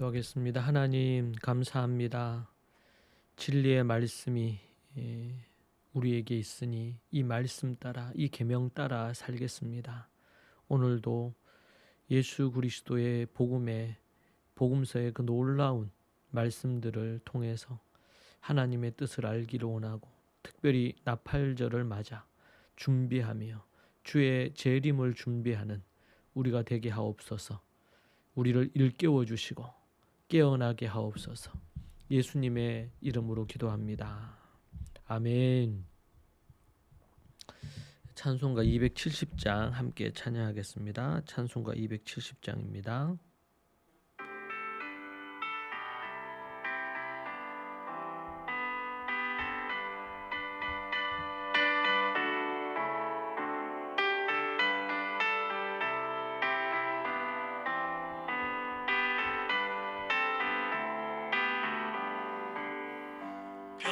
기도하겠습니다. 하나님 감사합니다. 진리의 말씀이 예, 우리에게 있으니 이 말씀 따라 이 계명 따라 살겠습니다. 오늘도 예수 그리스도의 복음의 복음서의 그 놀라운 말씀들을 통해서 하나님의 뜻을 알기를 원하고 특별히 나팔절을 맞아 준비하며 주의 재림을 준비하는 우리가 되게 하옵소서. 우리를 일깨워 주시고 깨어나게 하옵소서. 예수님의 이름으로 기도합니다. 아멘. 찬송가 270장 함께 찬양하겠습니다. 찬송가 270장입니다.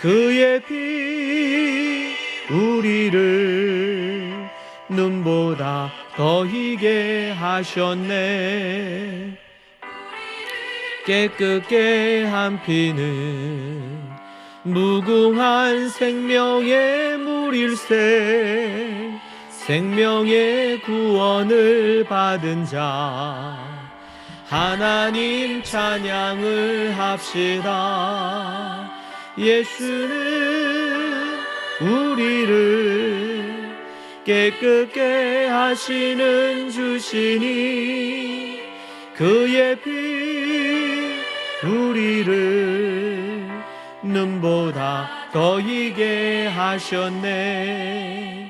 그의 피 우리를 눈보다 더 희게 하셨네. 깨끗게 한 피는 무궁한 생명의 물일세. 생명의 구원을 받은 자 하나님 찬양을 합시다 예수는 우리를 깨끗게 하시는 주시니 그의 피 우리를 눈보다 더 이게 하셨네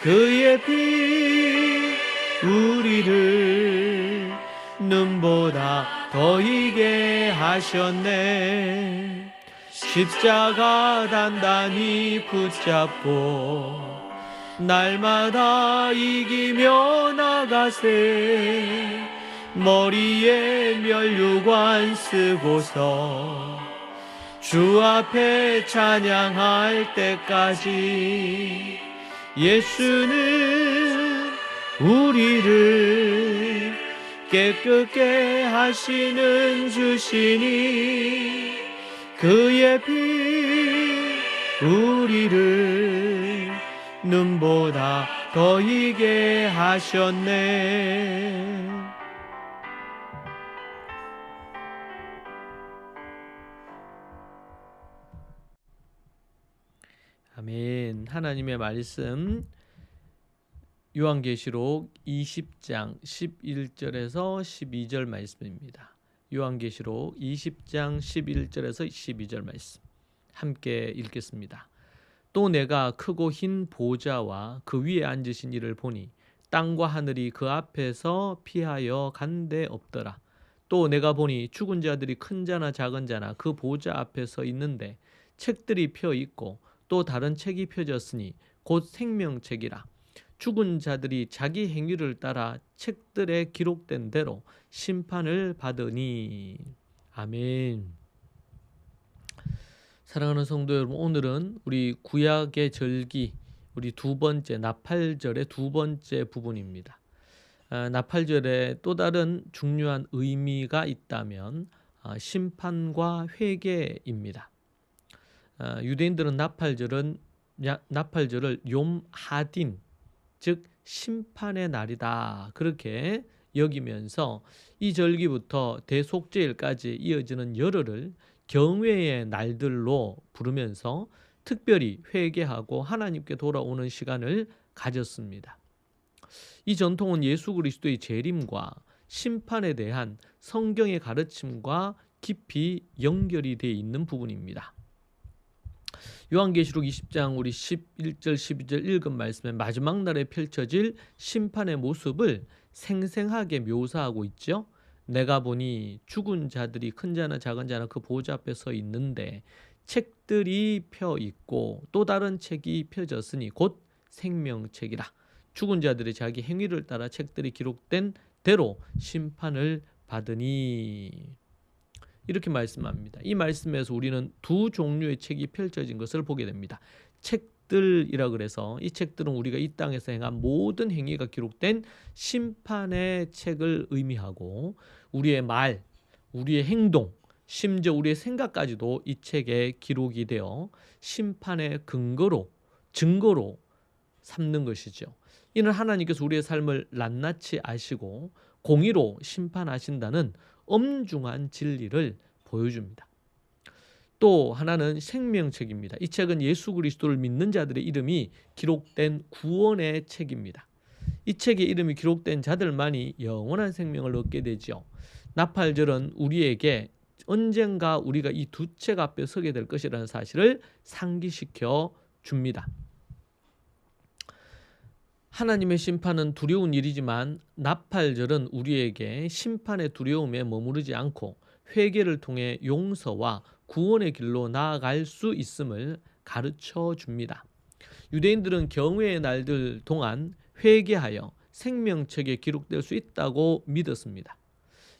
그의 피 우리를 눈보다 더 이게 하셨네. 십자가 단단히 붙잡고 날마다 이기며 나가세. 머리에 면류관 쓰고서 주 앞에 찬양할 때까지 예수는 우리를 깨끗게 하시는 주시니 그의 피 우리를 눈보다 더 이게 하셨네 아멘. 하나님의 말씀 요한계시록 20장 11절에서 12절 말씀입니다. 요한계시록 20장 11절에서 12절 말씀 함께 읽겠습니다. 또 내가 크고 흰 보좌와 그 위에 앉으신 이를 보니 땅과 하늘이 그 앞에서 피하여 간데 없더라. 또 내가 보니 죽은 자들이 큰 자나 작은 자나 그 보좌 앞에 서 있는데 책들이 펴 있고 또 다른 책이 펴졌으니 곧 생명책이라 죽은 자들이 자기 행위를 따라 책들에 기록된 대로 심판을 받으니 아멘. 사랑하는 성도 여러분, 오늘은 우리 구약의 절기 우리 두 번째 나팔절의 두 번째 부분입니다. 아, 나팔절에 또 다른 중요한 의미가 있다면 아, 심판과 회개입니다. 아, 유대인들은 나팔절은 나팔절을 욤 하딘 즉 심판의 날이다 그렇게 여기면서 이 절기부터 대속제일까지 이어지는 열흘을 경외의 날들로 부르면서 특별히 회개하고 하나님께 돌아오는 시간을 가졌습니다. 이 전통은 예수 그리스도의 재림과 심판에 대한 성경의 가르침과 깊이 연결이 되어 있는 부분입니다. 요한계시록 20장 우리 11절 12절 읽은 말씀의 마지막 날에 펼쳐질 심판의 모습을 생생하게 묘사하고 있죠. 내가 보니 죽은 자들이 큰 자나 작은 자나 그 보좌 앞에 서 있는데 책들이 펴 있고 또 다른 책이 펴졌으니 곧 생명책이라. 죽은 자들의 자기 행위를 따라 책들이 기록된 대로 심판을 받으니 이렇게 말씀합니다. 이 말씀에서 우리는 두 종류의 책이 펼쳐진 것을 보게 됩니다. 책들이라 그래서 이 책들은 우리가 이 땅에서 행한 모든 행위가 기록된 심판의 책을 의미하고 우리의 말, 우리의 행동, 심지어 우리의 생각까지도 이 책에 기록이 되어 심판의 근거로 증거로 삼는 것이죠. 이는 하나님께서 우리의 삶을 낱낱이 아시고 공의로 심판하신다는 엄중한 진리를 보여줍니다. 또 하나는 생명책입니다. 이 책은 예수 그리스도를 믿는 자들의 이름이 기록된 구원의 책입니다. 이 책에 이름이 기록된 자들만이 영원한 생명을 얻게 되지요. 나팔절은 우리에게 언젠가 우리가 이 두 책 앞에 서게 될 것이라는 사실을 상기시켜 줍니다. 하나님의 심판은 두려운 일이지만 나팔절은 우리에게 심판의 두려움에 머무르지 않고 회개를 통해 용서와 구원의 길로 나아갈 수 있음을 가르쳐 줍니다. 유대인들은 경외의 날들 동안 회개하여 생명책에 기록될 수 있다고 믿었습니다.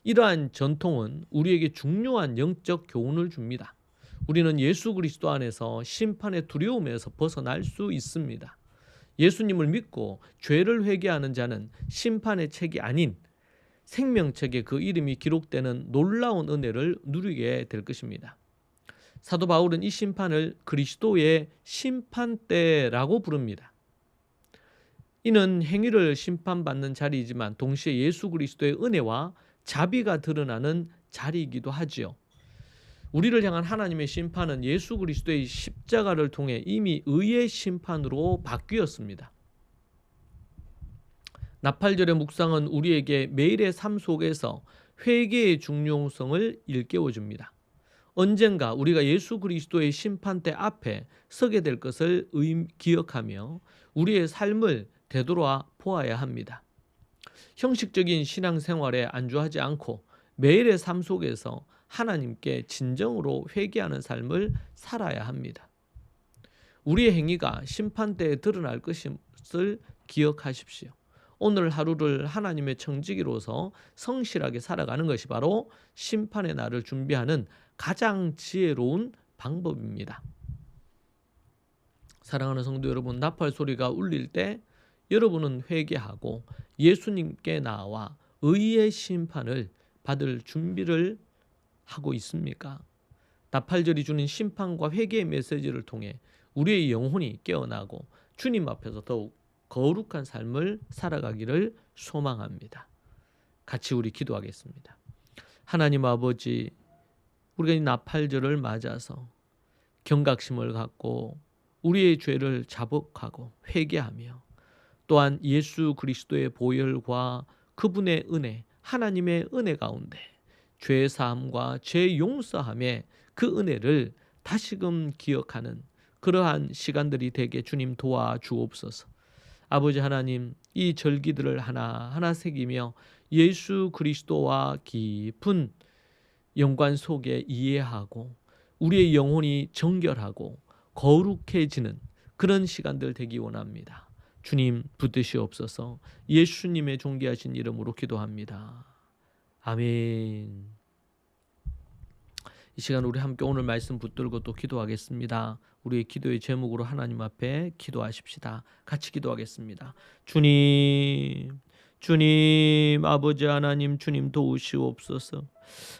이러한 전통은 우리에게 중요한 영적 교훈을 줍니다. 우리는 예수 그리스도 안에서 심판의 두려움에서 벗어날 수 있습니다. 예수님을 믿고 죄를 회개하는 자는 심판의 책이 아닌 생명책에 그 이름이 기록되는 놀라운 은혜를 누리게 될 것입니다. 사도 바울은 이 심판을 그리스도의 심판대라고 부릅니다. 이는 행위를 심판받는 자리이지만 동시에 예수 그리스도의 은혜와 자비가 드러나는 자리이기도 하지요. 우리를 향한 하나님의 심판은 예수 그리스도의 십자가를 통해 이미 의의 심판으로 바뀌었습니다. 나팔절의 묵상은 우리에게 매일의 삶 속에서 회개의 중요성을 일깨워 줍니다. 언젠가 우리가 예수 그리스도의 심판대 앞에 서게 될 것을 기억하며 우리의 삶을 되돌아 보아야 합니다. 형식적인 신앙생활에 안주하지 않고 매일의 삶 속에서 하나님께 진정으로 회개하는 삶을 살아야 합니다. 우리의 행위가 심판대에 드러날 것을 기억하십시오. 오늘 하루를 하나님의 청지기로서 성실하게 살아가는 것이 바로 심판의 날을 준비하는 가장 지혜로운 방법입니다. 사랑하는 성도 여러분, 나팔 소리가 울릴 때 여러분은 회개하고 예수님께 나와 의의 심판을 받을 준비를 하고 있습니까? 나팔절이 주는 심판과 회개의 메시지를 통해 우리의 영혼이 깨어나고 주님 앞에서 더욱 거룩한 삶을 살아가기를 소망합니다. 같이 우리 기도하겠습니다. 하나님 아버지, 우리가 이 나팔절을 맞아서 경각심을 갖고 우리의 죄를 자복하고 회개하며 또한 예수 그리스도의 보혈과 그분의 은혜, 하나님의 은혜 가운데 죄 사함과 죄 용서함의 그 은혜를 다시금 기억하는 그러한 시간들이 되게 주님 도와 주옵소서. 아버지 하나님 이 절기들을 하나하나 새기며 예수 그리스도와 깊은 연관 속에 이해하고 우리의 영혼이 정결하고 거룩해지는 그런 시간들 되기 원합니다. 주님 붙드시옵소서 예수님의 존귀하신 이름으로 기도합니다. 아멘. 이 시간 우리 함께 오늘 말씀 붙들고 또 기도하겠습니다. 우리의 기도의 제목으로 하나님 앞에 기도하십시다. 같이 기도하겠습니다. 주님, 주님 아버지 하나님 주님 도우시옵소서.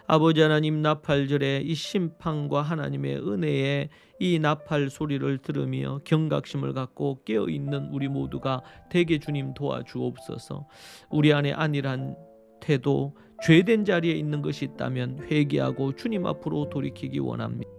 아버지 하나님 나팔절에 이 심판과 하나님의 은혜에 이 나팔 소리를 들으며 경각심을 갖고 깨어 있는 우리 모두가 대개 주님 도와주옵소서. 우리 안에 안일한 태도, 죄된 자리에 있는 것이 있다면 회개하고 주님 앞으로 돌이키기 원합니다.